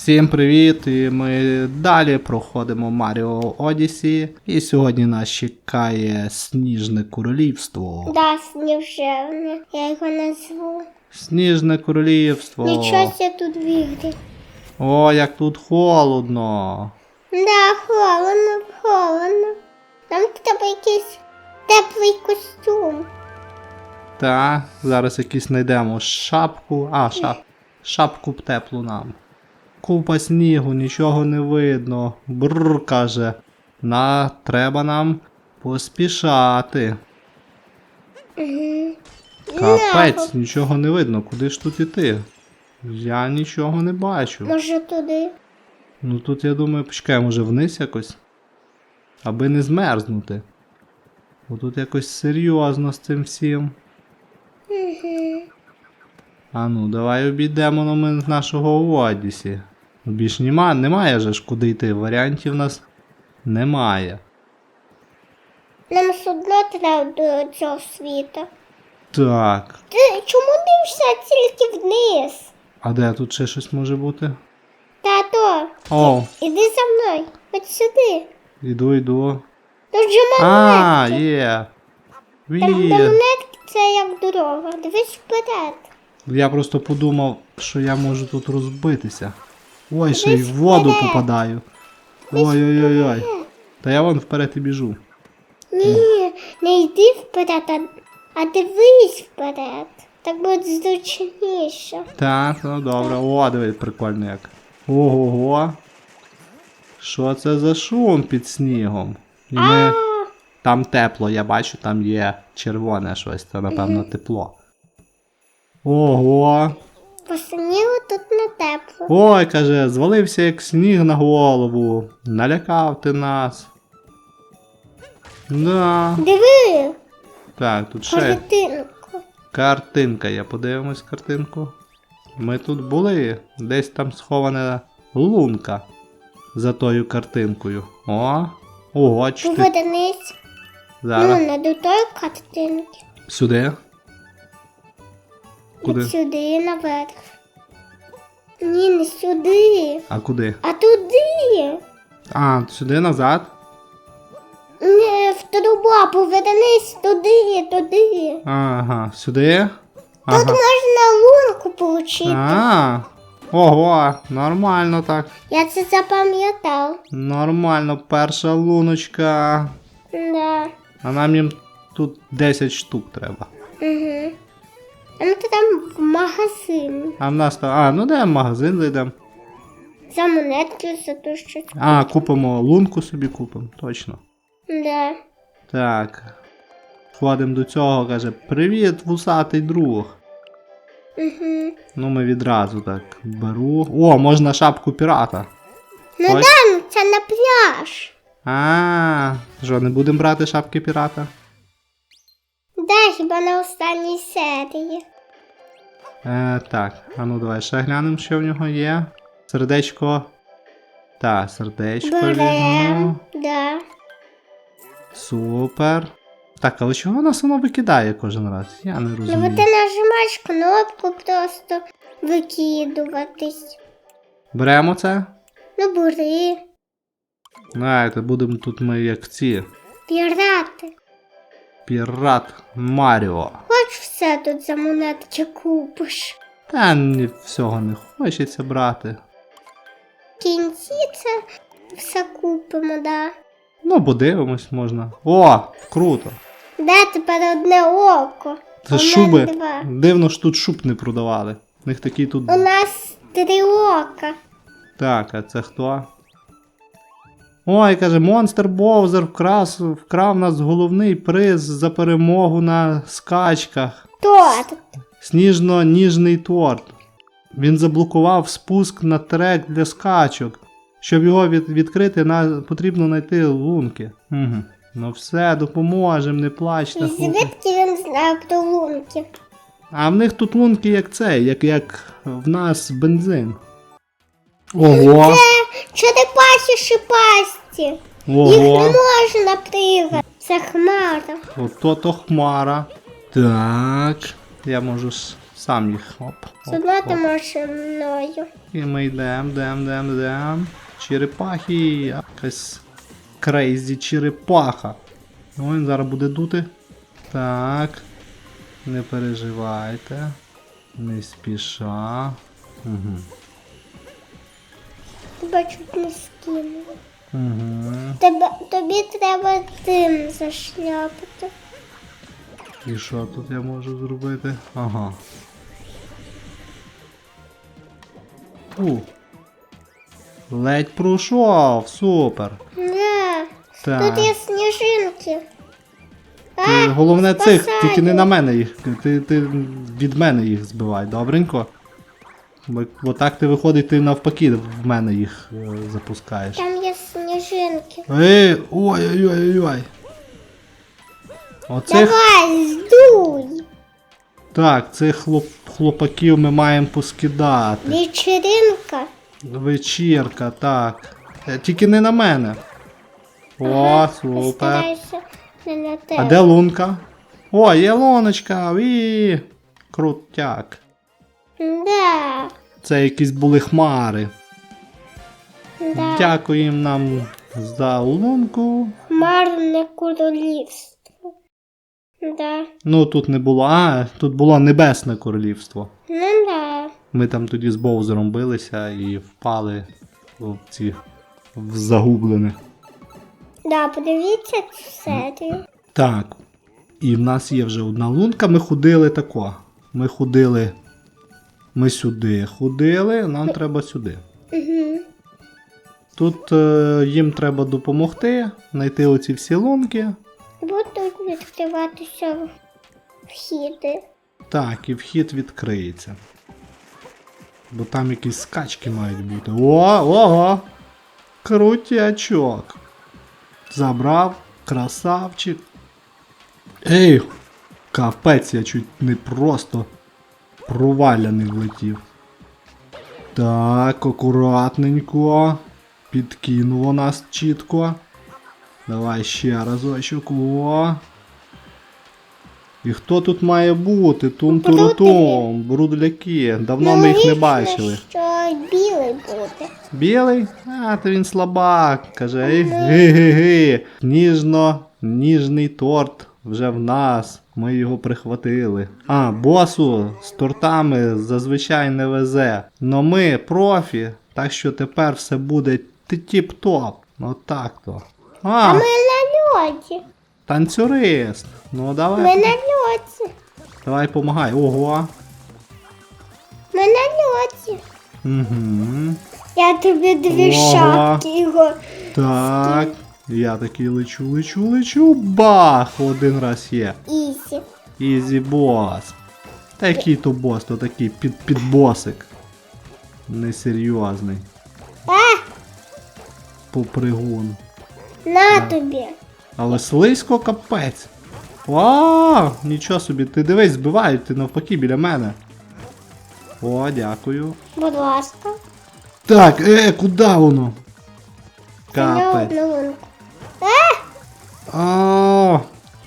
Всім привіт! І ми далі проходимо Маріо Одісі. І сьогодні нас чекає Сніжне Королівство. Да, Снежевне. Я його назву. Сніжне королівство. Нічого себе тут вигрі. О, як тут холодно. Да, холодно, холодно. Нам треба якийсь теплий костюм. Та, зараз якийсь знайдемо шапку. А, шап... шапку теплу нам. Купа снігу, нічого не видно. Бррр, каже. На, треба нам поспішати. Угу. Капець, нічого не видно, куди ж тут іти? Я нічого не бачу. Може туди. Ну тут я думаю, почекай, може вниз якось? Аби не змерзнути. Бо тут якось серйозно з цим всім. Угу. А ну, давай обійдемо на ми нашого Одісі. Більш нема, немає же ж куди йти. Варіантів у нас немає. Нам все одно треба до цього світу. Так. Ти чому дивишся тільки вниз? А де тут ще щось може бути? Тато, О, іди за мною. От сюди. іду, йду. Тут же А, монетки. є. Там де монетки це як дорога. Дивись вперед. Я просто подумав, що я можу тут розбитися. Ой, ще й в воду попадаю. Ой-ой-ой-ой. Та я вон вперед і біжу. Ні, не йди вперед, а, а дивись вперед. Так буде зручніше. Так, ну добре. О, диви, прикольно як. Ого-го. Що це за шум під снігом? І ми... Там тепло, я бачу, там є червоне щось, це напевно тепло. Ого. По снігу тут не тепло. Ой, каже, звалився як сніг на голову. Налякав ти нас. Да. Диви, Так, тут ще картинку. картинка є. Подивимось картинку. Ми тут були. Десь там схована лунка за тою картинкою. О! Ого, чи ти Повернись. Ну, не до тої картинки. Сюди. Куди? Сюди наверх. Ні, не сюди, А куди? а туди. А, сюди назад. Не в труба, повернись туди, туди. Ага, сюди. Тут можна лунку получити. А, ого, нормально так. Я це запам'ятав. Нормально, перша луночка. Да. А нам їм тут 10 штук треба. Угу. А ми там в магазин. А в нас там. А, ну де магазин зайдемо. За монетки, за те, що. А, купимо лунку собі купимо, точно. Да. Так. Ходимо до цього, каже, привіт, вусатий друг. Угу. Ну ми відразу так беру. О, можна шапку пірата. Ну Ось. да, ну це на пляж. А, що, не будемо брати шапки пірата? Да, хіба на останній серії. Е, так, а ну давай ще глянемо, що в нього є. Сердечко. Та, сердечко. Берем. Да. Супер. Так, але чого нас воно викидає кожен раз? Я не розумію. Ну ти нажимаєш кнопку просто викидуватись. Беремо це? Ну бери. Знаєте, будемо тут ми як ці. Пірати. Пірат Маріо. Хоч все тут за монетки купиш. Та ні, всього не хочеться брати. В кінці це все купимо, да. Ну, подивимось можна. О, круто. Де тепер одне око? Це У шуби. мене два. Дивно ж тут шуб не продавали. У них такі тут. У нас три ока. Так, а це хто? Ой, каже, Монстер Боузер вкрав, вкрав нас головний приз за перемогу на скачках. Торт. Сніжно-ніжний торт. Він заблокував спуск на трек для скачок. Щоб його від, відкрити, на, потрібно знайти лунки. Угу. Ну все, допоможемо, не плачте. Звідки він знає про лунки? А в них тут лунки як це, як, як в нас бензин. Ого! Черепахи шипасті. Їх не можна пригати. Це хмара. Ото то хмара. Так. Я можу Сам їх. Оп. оп, Сюди ти можеш мною. І ми йдемо, йдемо, йдемо, йдемо. Черепахи. Якась крейзі черепаха. Ну, він зараз буде дути. Так. Не переживайте. Не спіша. Угу. Тебе чуть не скинули. Угу. Тебе, тобі треба тим зашляпати. І що тут я можу зробити? Ага. Фу. Ледь пройшов, супер. Да. Так. Тут є сніжинки. Ти, головне цих, спасаю. тільки не на мене їх. Ти, ти від мене їх збивай, добренько. Бо, бо так ти виходить, ти навпаки в мене їх е, запускаєш. Там є сніжинки. Ей, ой-ой-ой-ой. Оцих, Давай, здуй. так, цих хлоп, хлопаків ми маємо поскидати. Вечеринка. Вечірка, так. Е, Тільки не на мене. О, супер. Не на тебе. А де лунка? О, є луночка. Ві. Крутяк. Да. Це якісь були хмари. Да. Дякуємо нам за лунку. Марне королівство. Да. Ну тут не було. А, тут було небесне королівство. Ну да. Ми там тоді з Боузером билися і впали в ці в загублене. Да, подивіться цю серію. Так. І в нас є вже одна лунка. Ми ходили тако. Ми ходили. Ми сюди ходили, нам треба сюди. Угу. Тут е, їм треба допомогти, знайти оці всі лунки. Будуть відкриватися вхіди. Так, і вхід відкриється. Бо там якісь скачки мають бути. О, ого! Крутячок. Забрав, красавчик. Ей! Капець, я чуть не просто проваляний влетів. Так, акуратненько. Підкинуло нас чітко. Давай ще разочок. О. І хто тут має бути? Тум-туру-тум, брудляки. Давно ми їх не бачили. що білий буде. Білий? А, то він слабак. Каже, ей, ги-ги-ги. Ніжно, ніжний торт вже в нас. Ми його прихватили. А, босу з тортами зазвичай не везе. Но ми профі, так що тепер все буде тіп-топ. Ну так то. А, Ми на льоді. танцюрист. Ну давай. Ми на льоді. Давай помагай. Ого. Ми на льоді. Угу. Я тобі дві Ого. шапки його. Так. Я такий лечу, лечу, лечу. Бах! Один раз є. Ізі. Ізі бос. Та який то бос, то такий під, підбосик. Несерйозний. А, Попригун. на тобі. Але слизько капець. Вау! Нічого собі, ти дивись, збивають, ти навпаки біля мене. О, дякую. Будь ласка. Так, е, куди воно? Не Капець. Лунку. А,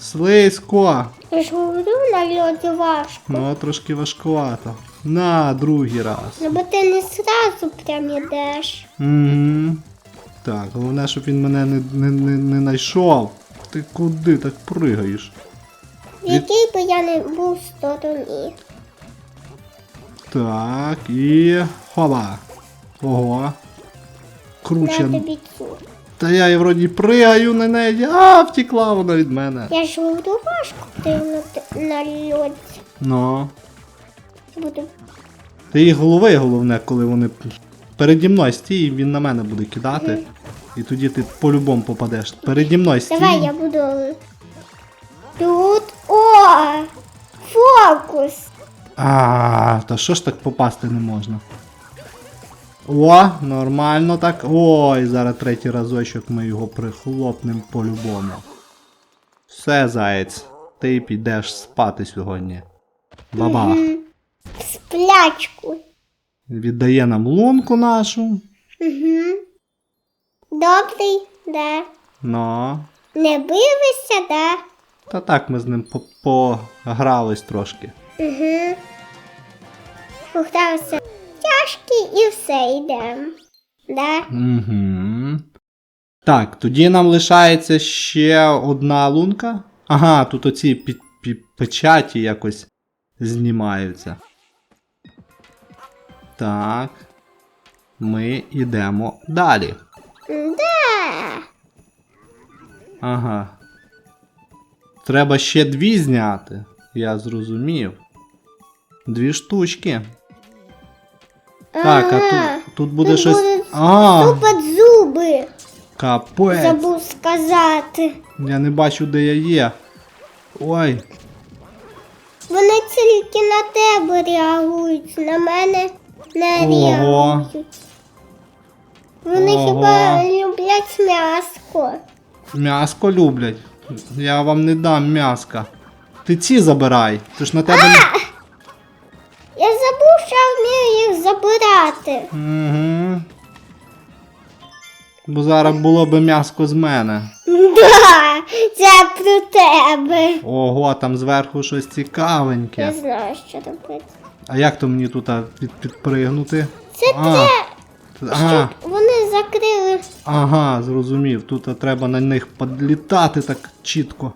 слизько. Я ж говорю, на льоді важко. Ну, трошки важкувато. На, другий раз. Ну бо ти не сразу прям ідеш. Угу. Так, головне, щоб він мене не, не, не, не знайшов. Ти куди так пригаєш? В якій би я не був в стороні. Так, і. Хоба. Ого. Круче. На тобі цю. Та я і вроді пригаю на неї. А, втекла вона від мене. Я ж говорю, важко пригнути на льоді. Ну. Буду. Ти їх голови головне, коли вони переді мною стій, він на мене буде кидати. І тоді ти по-любому попадеш. Переді мною стій. Давай я буду. Тут. О! Фокус! А, та що ж так попасти не можна? О, нормально так. Ой, зараз третій разочок ми його прихлопнемо по-любому. Все, заєць, ти підеш спати сьогодні. Бабах. Сплячку. Віддає нам лунку нашу. Угу. Добрий, да. Ну. Не билися, да. Та так ми з ним погрались трошки. Угу. погрався тяжкі і все йдемо. Да? Угу. Так, тоді нам лишається ще одна лунка. Ага, тут оці пі- пі- печаті якось знімаються. Так. Ми йдемо далі. Да. Ага. Треба ще дві зняти. Я зрозумів. Дві штучки. Так, а Ага. тут, тут буде Тут щось. будуть А, Тупать зуби. капець. Забув сказати. Я не бачу, де я є. Ой, Вони тільки на тебе реагують, на мене не Ого. реагують. Вони Ого. хіба люблять м'яско. м'яско люблять. Я вам не дам м'яска. Ти ці забирай. Ти ж на тебе. не- Я забув, що вмію їх забирати. Угу. Бо зараз було би м'яско з мене. Да, це про тебе. Ого, там зверху щось Я цікавеньке. знаю, що робити. А як то мені тут а, під, підпригнути? Це А, те, Ага, що вони закрили. ага, зрозумів. Тут а, треба на них підлітати так чітко.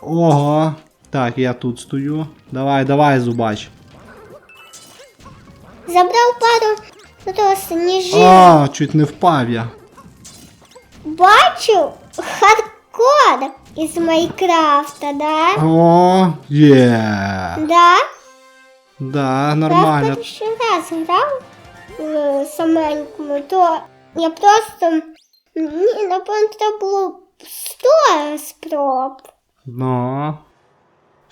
Ого. Так, я тут стою. Давай, давай, зубач. Забрав пару того сніжин. А, чуть не впав я. Бачу хардкор із Майнкрафта, да? О, є. Да? Да, Я нормально. перший раз грав в саменькому, то я просто ні, напевно, треба було 100 спроб Ну.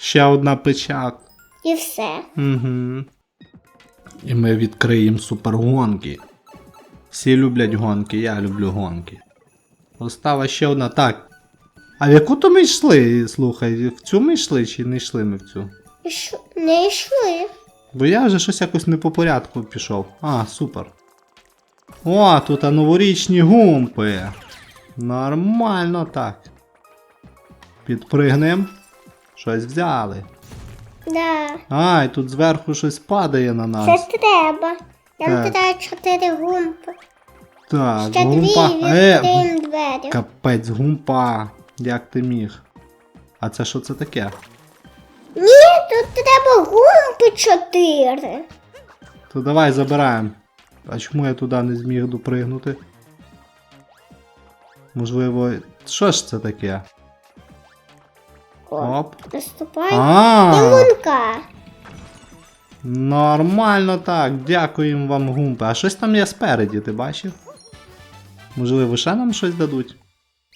Ще одна печать. і все. Угу. І ми відкриємо супергонки. Всі люблять гонки, я люблю гонки. Остава ще одна. Так. А в яку то ми йшли? Слухай, в цю ми йшли чи не йшли ми в цю? Що, не йшли. Бо я вже щось якось не по порядку пішов. А, супер. О, тут а новорічні гумпи. Нормально так. Підпригнем. Щось взяли. Да. А, і тут зверху щось падає на нас. Це треба. Нам Так. треба 4 гумпи. Так, Ще дві гумпа. Е, відкриємо двері. капець, гумпа. Як ти міг? А це що це таке? Ні, тут треба гумпи 4. То давай забираємо. А чому я туди не зміг допригнути? Можливо. Що ж це таке? Оп. Наступай. А, Імунка. нормально так. Дякуємо вам, гумпи. А щось там є спереді, ти бачив? Можливо, ще нам щось дадуть?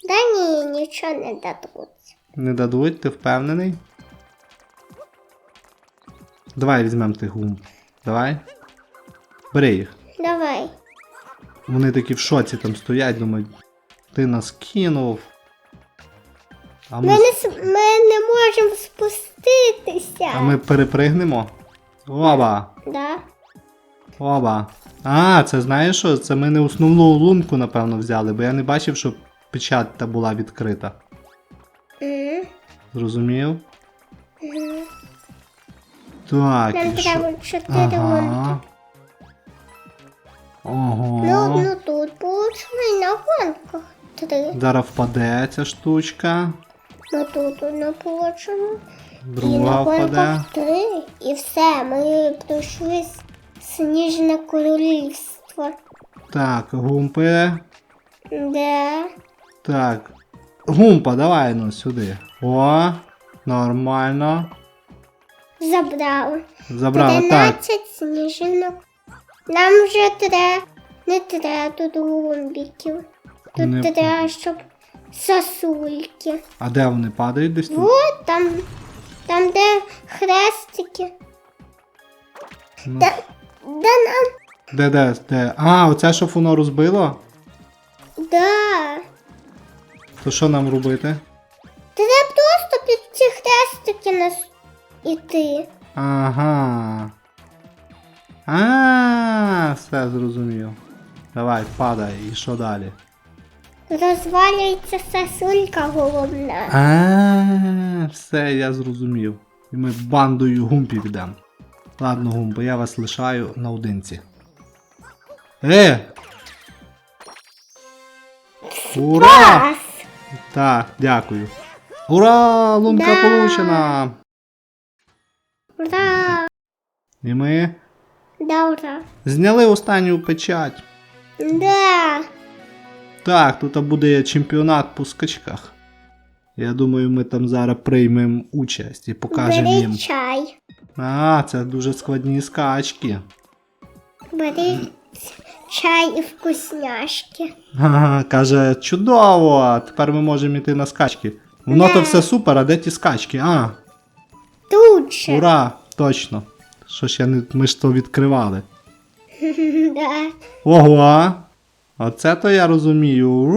Да ні, нічого не дадуть. Не дадуть, ти впевнений? Давай візьмемо тих гумп. Давай. Бери їх. Давай. Вони такі в шоці там стоять, думають, ти нас кинув. А Ми ми, не, с- ми не можемо спуститися. а ми перепригнемо. Оба! Да? Оба. А, це знаєш що? Це ми не основну лунку, напевно, взяли, бо я не бачив, що печать та була відкрита. М, Зрозумів? м. Так. Нам і що? треба 4 гумпи. Ага. Ми Ого. одну тут получили і на гонках. Три. Зараз впаде ця штучка. Ми тут одну получимо. І впаде. три. І все, ми пройшли сніжне королівство. Так, гумпи. Де? Так. Гумпа, давай ну сюди. О, нормально. Забрали. Забрала. Так. 13 сніжинок. Нам вже треба, не треба тут гумбіків. Тут Не- треба, щоб сосульки. А де вони падають десь тут? Вот там, там де хрестики. Ну, Де, нам? Де, де, де? А, оце, щоб воно розбило? Да. То що нам робити? Треба просто під ці хрестики нас іти. Ага. А, все зрозумів. Давай, падай, і що далі? Розвалюється сосулька головна. А, все, я зрозумів. І ми бандою гумпів йдемо. Ладно, гумбо, я вас лишаю наодинці. Е! Ура! Так, дякую. Ура! Лунка Да. получена! Ура! І ми Да, ура. зняли останню печать. Да. Так, тут буде чемпіонат по скачках. Я думаю, ми там зараз приймемо участь і покажемо Бери їм. чай. А, це дуже складні скачки. Бери чай і вкусняшки. Ага, каже, чудово! Тепер ми можемо йти на скачки. Воно то все супер, а де ті скачки? А, Тут же. ура! Точно. Що ж я не. Ми ж то відкривали. да. Ого! Оце то я розумію.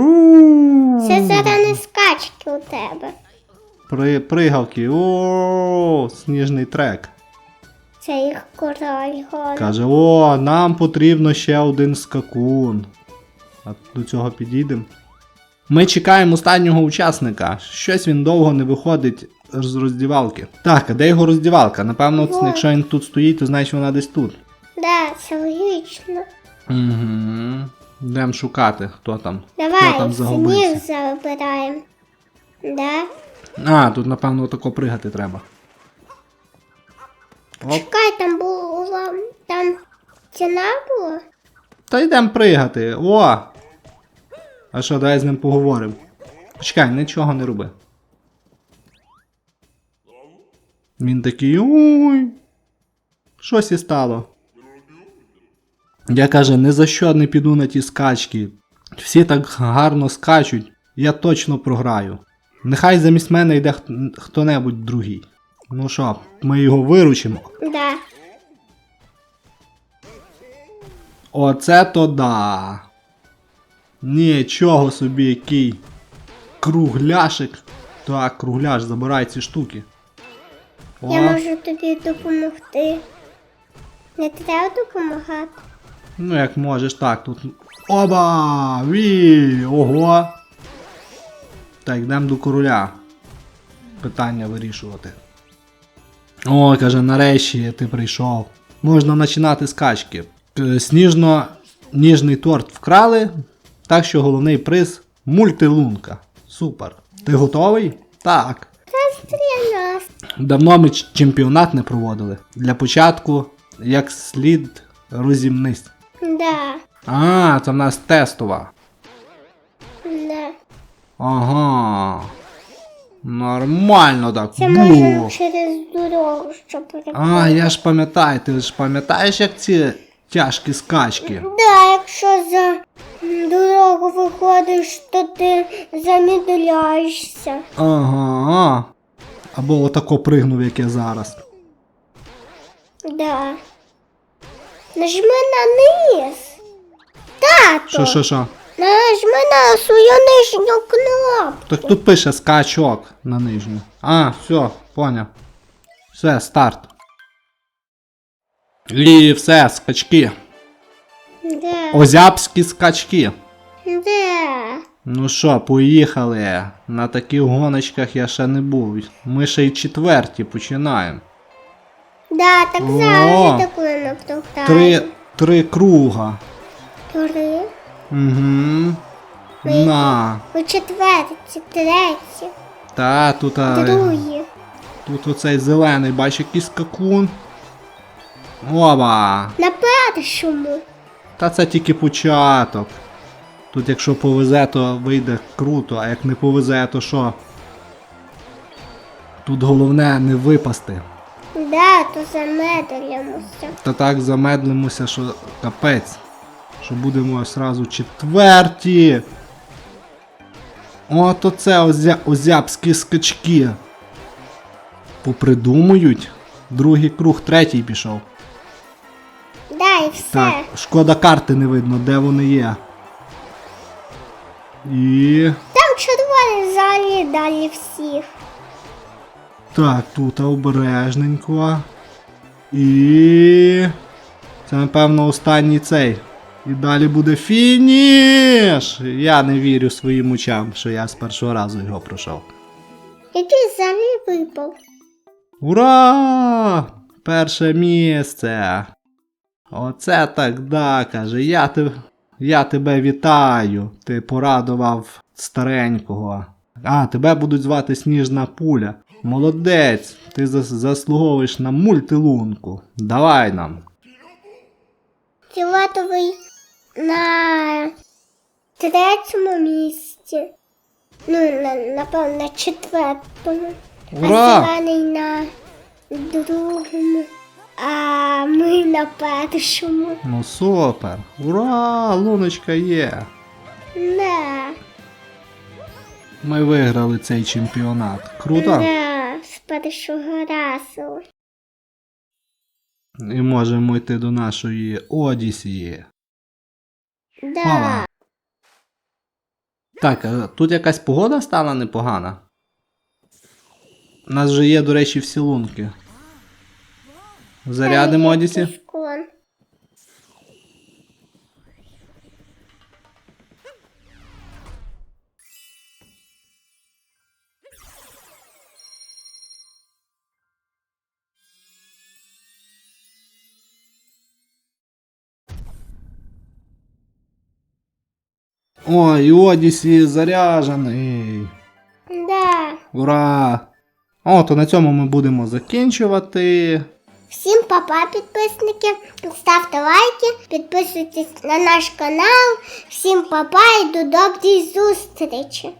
Це зараз не скачки у тебе. При, пригавки. О, сніжний трек. Це їх король гон. Каже, о, нам потрібно ще один скакун. А до цього підійдемо. Ми чекаємо останнього учасника. Щось він довго не виходить з роздівалки. Так, а де його роздівалка? Напевно, Вот. якщо він тут стоїть, то значить вона десь тут. Да, це логічно. Угу. Йдемо шукати, хто там. Хто Давай, там сніг забираємо. Да? А, тут, напевно, тако пригати треба. Оп. Чекай, там була. Там ціна була? Та йдемо пригати. О! А що, давай з ним поговоримо. Почекай, нічого не роби. Він такий. Ой. Щось і стало. Я каже, ні за що не піду на ті скачки. Всі так гарно скачуть, я точно програю. Нехай замість мене йде хт- хто-небудь другий. Ну що, ми його виручимо. Да. Оце то да. Нічого собі який кругляшик. Так, кругляш, забирай ці штуки. О, Я можу тобі допомогти. Не треба допомагати. Ну як можеш, так, тут. Оба! Ві! Ого! Так, йдемо до короля. Питання вирішувати. О, каже, нарешті ти прийшов. Можна починати скачки. Е, Сніжно-ніжний торт вкрали, так що головний приз мультилунка. Супер. Ти готовий? Так. Давно ми чемпіонат не проводили. Для початку, як слід розімнись. Да. А, це в нас тестова. Да. Ага. Нормально так. Це Бу. можна через дорогу, щоб. А, я ж пам'ятаю, ти ж пам'ятаєш, як ці тяжкі скачки? Да, якщо за дорогу виходиш, то ти замідляєшся. Ага. Або отако пригнув, як я зараз. Да. Нажми на низ. Тато, Що, що, що? нажми на свою нижню кнопку. Так тут пише скачок на нижню. А, все, поняв. Все, старт. І все, скачки. Да. Озябські скачки. Да. Ну що, поїхали. На таких гоночках я ще не був. Ми ще й четверті починаємо. Да, так О. завжди коли ми. Три, три круга. Три. Угу. На. У четверті, треті, Та, тут, а, другі. тут оцей зелений, бач, який скакун. Оба. На першому. Та це тільки початок. Тут якщо повезе, то вийде круто, а як не повезе, то що? Тут головне не випасти. Да, то замедлимося. Та так замедлимося, що капець. Що будемо одразу четверті. От оце озя... озябські скачки. Попридумують. Другий круг, третій пішов. Да, і все. Так, шкода карти не видно, де вони є. І. Там червоний взагалі далі всіх. Так, тут обережненько. І. Це, напевно, останній цей. І далі буде фініш! Я не вірю своїм очам, що я з першого разу його пройшов. Який взагалі випав. Ура! Перше місце. Оце так да, каже. Я, те, я тебе вітаю. Ти порадував старенького. А, тебе будуть звати Сніжна пуля. Молодець, ти заслуговуєш на мультилунку. Давай нам. Фіолетовий на третьому місці. Ну, на, напевно, на четвертому. Ура! А зелений на другому. А ми на першому. Ну супер. Ура! Луночка є. Да. Ми виграли цей чемпіонат. Круто. З першого разу. І можемо йти до нашої Одісії. Да. Мала. Так, а тут якась погода стала непогана. У нас же є, до речі, всі лунки. Зарядимо є Одісі. Ой, Одісі заряджений. Да. Ура! О, то на цьому ми будемо закінчувати. Всім папа, підписники. Ставте лайки, підписуйтесь на наш канал. Всім папа і до доброї зустрічі.